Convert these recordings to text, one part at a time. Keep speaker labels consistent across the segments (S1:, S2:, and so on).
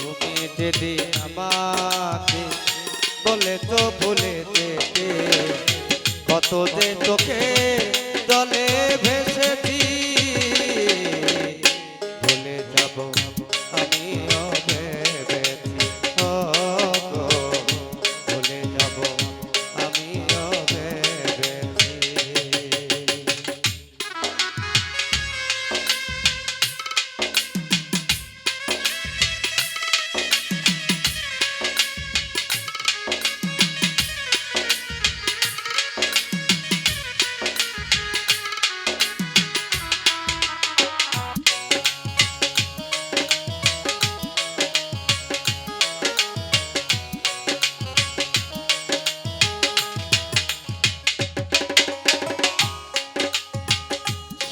S1: তুমি যেদিন আমাকে বলে তো ভুলে যেতে কত যে তোকে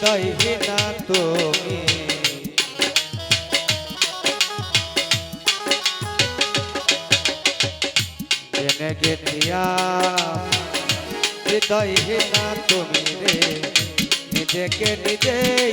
S1: হৃদয়হীনা তুমি জেনে গেছি আমি হৃদয়হীনা তুমি রে। নিজেকে নিজেই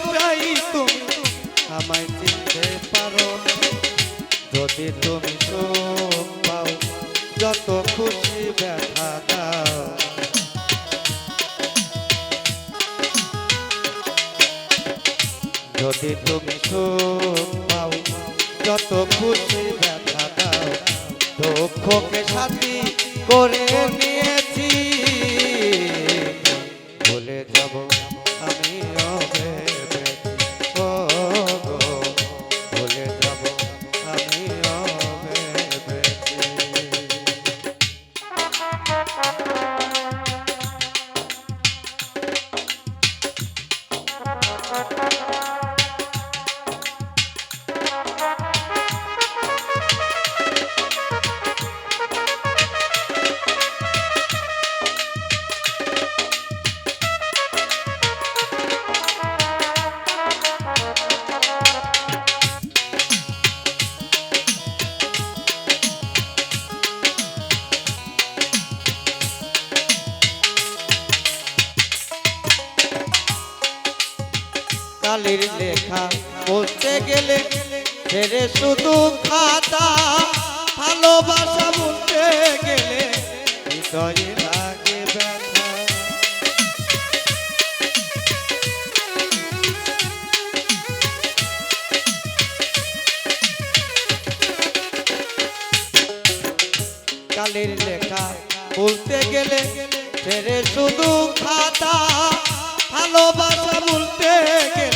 S1: আমায় চিনতে পারো। যদি তুমি সুখ পাও, যত খুশি ব্যথা দাও। যদি তুমি সুখ পাও, যত খুশি ব্যথা দাও। দুঃখকে সাথী করে নিয়েছি। কালির লেখা বলতে গেলে ছেড়ে শুধু খাতা, ভালোবাসা বলতে গেলে কালির লেখা বলতে গেলে ছেড়ে শুধু খাতা, ভালোবাসা বলতে গেলে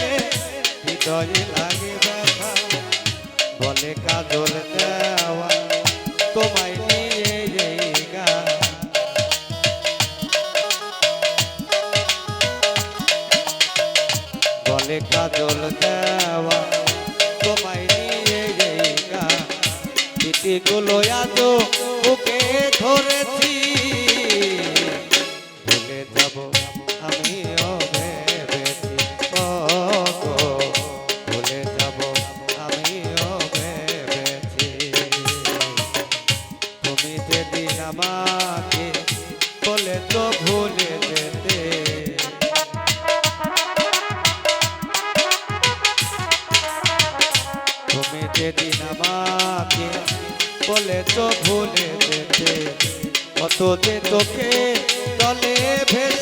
S1: হৃদয়ে লাগে ব্যথা। বলে কাজল দেওয়া, তোমায় নিয়ে এই গান। কাজল দেওয়া, তোমায় নিয়ে এই গান। গুলো আজ ওকে ধরে বলে তো ভুলে যেতে। তুমি যেদিন আমাকে বলে তো ভুলে যেতে, কত যে চোখে তলে ভেসে